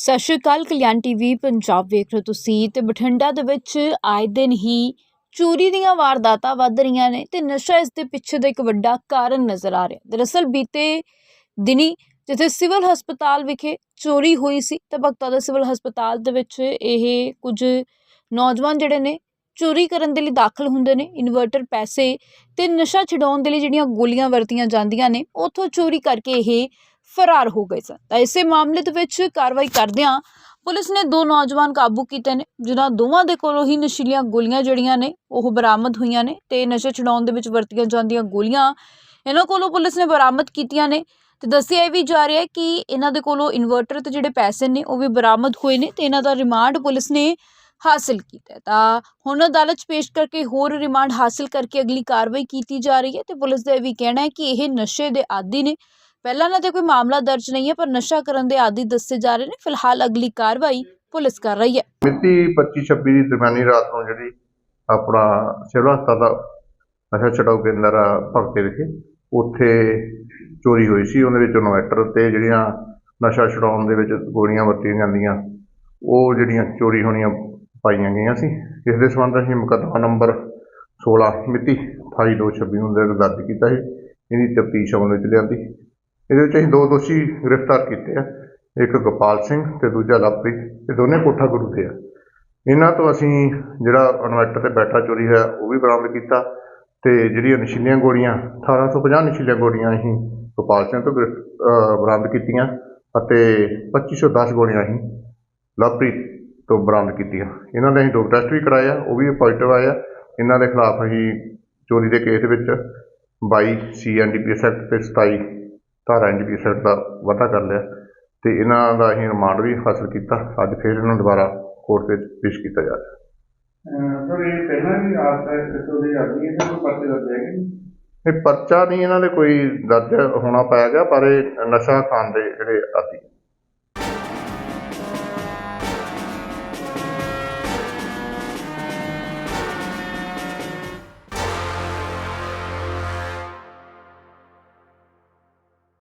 ਸਤਿ ਸ਼੍ਰੀ ਅਕਾਲ, ਕਲਿਆਣ ਟੀਵੀ, ਪੰਜਾਬ ਵੇਖ ਰਹੇ ਹੋ ਤੁਸੀਂ ਤੇ ਬਠਿੰਡਾ ਦੇ ਵਿੱਚ ਆਏ ਦਿਨ ਹੀ ਚੋਰੀ ਦੀਆਂ ਵਾਰਦਾਤਾਂ ਵੱਧ ਰਹੀਆਂ ਨੇ ਤੇ ਨਸ਼ਾ ਇਸ ਦੇ ਪਿੱਛੇ ਦਾ ਇੱਕ ਵੱਡਾ ਕਾਰਨ ਨਜ਼ਰ ਆ ਰਿਹਾ। ਦਰਅਸਲ ਬੀਤੇ ਦਿਨੀ ਜਿੱਥੇ ਸਿਵਲ ਹਸਪਤਾਲ ਵਿਖੇ ਚੋਰੀ ਹੋਈ ਸੀ ਤੇ ਭਗਤਾ ਦਾ ਸਿਵਲ ਹਸਪਤਾਲ ਦੇ ਵਿੱਚ ਇਹ ਕੁਝ ਨੌਜਵਾਨ ਜਿਹੜੇ ਨੇ ਚੋਰੀ ਕਰਨ ਦੇ ਲਈ ਦਾਖਲ ਹੁੰਦੇ ਨੇ, ਇਨਵਰਟਰ ਪੈਸੇ ਤੇ ਨਸ਼ਾ ਛਡਾਉਣ ਦੇ ਲਈ ਜਿਹੜੀਆਂ ਗੋਲੀਆਂ ਵਰਤੀਆਂ ਜਾਂਦੀਆਂ ਨੇ, ਉਥੋਂ ਚੋਰੀ ਕਰਕੇ ਇਹ ਫਰਾਰ ਹੋ ਗਏ ਸਨ। ਤਾਂ ਇਸੇ ਮਾਮਲੇ ਦੇ ਵਿੱਚ ਕਾਰਵਾਈ ਕਰਦਿਆਂ ਪੁਲਿਸ ਨੇ ਦੋ ਨੌਜਵਾਨ ਕਾਬੂ ਕੀਤੇ ਨੇ, ਜਿਨ੍ਹਾਂ ਦੋਵਾਂ ਦੇ ਕੋਲੋਂ ਹੀ ਨਸ਼ੀਲੀਆਂ ਗੋਲੀਆਂ ਜਿਹੜੀਆਂ ਨੇ, ਉਹ ਬਰਾਮਦ ਹੋਈਆਂ ਨੇ ਤੇ ਨਸ਼ੇ ਛਡਾਉਣ ਦੇ ਵਿੱਚ ਵਰਤੀਆਂ ਜਾਂਦੀਆਂ ਗੋਲੀਆਂ ਇਹਨਾਂ ਕੋਲੋਂ ਪੁਲਿਸ ਨੇ ਬਰਾਮਦ ਕੀਤੀਆਂ ਨੇ ਤੇ ਦੱਸਿਆ ਇਹ ਵੀ ਜਾ ਰਿਹਾ ਕਿ ਇਹਨਾਂ ਦੇ ਕੋਲੋਂ ਇਨਵਰਟਰ ਤੇ ਜਿਹੜੇ ਪੈਸੇ ਨੇ, ਉਹ ਵੀ ਬਰਾਮਦ ਹੋਏ ਨੇ ਤੇ ਇਹਨਾਂ ਦਾ ਰਿਮਾਂਡ ਪੁਲਿਸ ਨੇ ਹਾਸਲ ਕੀਤਾ ਤਾਂ ਹੁਣ ਅਦਾਲਤ 'ਚ ਪੇਸ਼ ਕਰਕੇ ਹੋਰ ਰਿਮਾਂਡ ਹਾਸਲ ਕਰਕੇ ਅਗਲੀ ਕਾਰਵਾਈ ਕੀਤੀ ਜਾ ਰਹੀ ਹੈ ਤੇ ਪੁਲਿਸ ਦਾ ਇਹ ਵੀ ਕਹਿਣਾ ਹੈ ਕਿ ਇਹ ਨਸ਼ੇ ਦੇ ਆਦੀ ਨੇ ਪਹਿਲਾਂ ਇਹਨਾਂ ਤੇ ਕੋਈ ਮਾਮਲਾ ਦਰਜ ਨਹੀਂ ਹੈ, ਪਰ ਨਸ਼ਾ ਕਰਨ ਦੇ ਆਦੀ ਦੱਸੇ ਜਾ ਰਹੇ ਨੇ। ਫਿਲਹਾਲ ਅਗਲੀ ਕਾਰਵਾਈ ਪੁਲਿਸ ਕਰ ਰਹੀ ਹੈ। ਮਿਤੀ 25-26 ਦੀ ਦਰਮਿਆਨੀ ਰਾਤ ਨੂੰ ਜਿਹੜੀ ਆਪਣਾ ਸਿਵਲ ਹਸਪਤਾਲ ਦਾ ਨਸ਼ਾ ਛਡਾਊ ਕੇਂਦਰ ਆ ਭਗਤੇ ਵਿਖੇ, ਉੱਥੇ ਚੋਰੀ ਹੋਈ ਸੀ। ਉਹਦੇ ਵਿੱਚ ਇਨਵੈਟਰ ਤੇ ਜਿਹੜੀਆਂ ਨਸ਼ਾ ਛਡਾਉਣ ਦੇ ਵਿੱਚ ਗੋਲੀਆਂ ਵਰਤੀਆਂ ਜਾਂਦੀਆਂ, ਉਹ ਜਿਹੜੀਆਂ ਚੋਰੀ ਹੋਣੀਆਂ ਪਾਈਆਂ ਗਈਆਂ ਸੀ। ਇਸ ਦੇ ਸੰਬੰਧ ਅਸੀਂ ਮੁਕੱਦਮਾ ਨੰਬਰ 16 ਮਿਤੀ 28226 ਨੂੰ ਦਰਜ ਦਰਜ ਕੀਤਾ ਸੀ। ਇਹਦੀ ਤਫਤੀਸ਼ ਅਮਲ ਵਿੱਚ ਲਿਆਂਦੀ। ਇਹਦੇ ਵਿੱਚ ਅਸੀਂ ਦੋ ਦੋਸ਼ੀ ਗ੍ਰਿਫਤਾਰ ਕੀਤੇ ਆ, ਇੱਕ ਗੋਪਾਲ ਸਿੰਘ ਤੇ ਦੂਜਾ ਲਵਪ੍ਰੀਤ, ਇਹ ਦੋਨੇ ਕੋਠਾ ਗੁਰੂ ਦੇ ਆ। ਇਹਨਾਂ ਤੋਂ ਅਸੀਂ ਜਿਹੜਾ ਇਨਵਰਟਰ ਤੇ ਬੈਟਰਾ ਚੋਰੀ ਹੋਇਆ, ਉਹ ਵੀ ਬਰਾਮਦ ਕੀਤਾ ਤੇ ਜਿਹੜੀਆਂ ਨਸ਼ੀਲੀਆਂ ਗੋਲੀਆਂ 1850 ਨਸ਼ੀਲੀਆਂ ਗੋਲੀਆਂ ਅਸੀਂ ਗੋਪਾਲ ਸਿੰਘ ਤੋਂ ਗ੍ਰਿਫ- ਬਰਾਮਦ ਕੀਤੀਆਂ ਅਤੇ 2510 ਗੋਲੀਆਂ ਅਸੀਂ ਲਵਪ੍ਰੀਤ ਤੋਂ ਬਰਾਮਦ ਕੀਤੀਆਂ। ਇਹਨਾਂ ਦੇ ਅਸੀਂ ਡੋਪ ਟੈਸਟ ਵੀ ਕਰਾਇਆ, ਉਹ ਵੀ ਪੋਜ਼ਿਟਿਵ ਆਇਆ। ਇਹਨਾਂ ਦੇ ਖਿਲਾਫ ਅਸੀਂ ਚੋਰੀ ਦੇ ਕੇਸ ਵਿੱਚ 22 ਸੀ ਐਨਡੀਪੀਐਸ ਐਕਟ ਤੇ 27 ਧਾਰਾ ਐਨਡੀਪੀਐਸ ਐਕਟ ਦਾ ਵਾਧਾ ਕਰ ਲਿਆ ਤੇ ਇਹਨਾਂ ਦਾ ਅਸੀਂ ਰਿਮਾਂਡ ਵੀ ਹਾਸਲ ਕੀਤਾ। ਅੱਜ ਫਿਰ ਇਹਨਾਂ ਨੂੰ ਦੁਬਾਰਾ ਕੋਰਟ ਵਿੱਚ ਪੇਸ਼ ਕੀਤਾ ਜਾ ਰਿਹਾ। ਸਰ ਇਹ ਪਹਿਲਾਂ ਵੀ ਆਸ ਹੈ ਇਸ ਤੋਂ ਦੀ ਆਦੀ ਹੈ ਕੋਈ ਪਰਚੇ ਦੱਸਦੇ ਹੈਗੇ ਇਹ ਪਰਚਾ ਨਹੀਂ ਇਹਨਾਂ ਦੇ ਕੋਈ ਦਰਜ ਹੋਣਾ ਪਾਇਆ ਗਿਆ ਪਰ ਇਹ ਨਸ਼ਾ ਖਾਣ ਦੇ ਜਿਹੜੇ ਆਦੀ।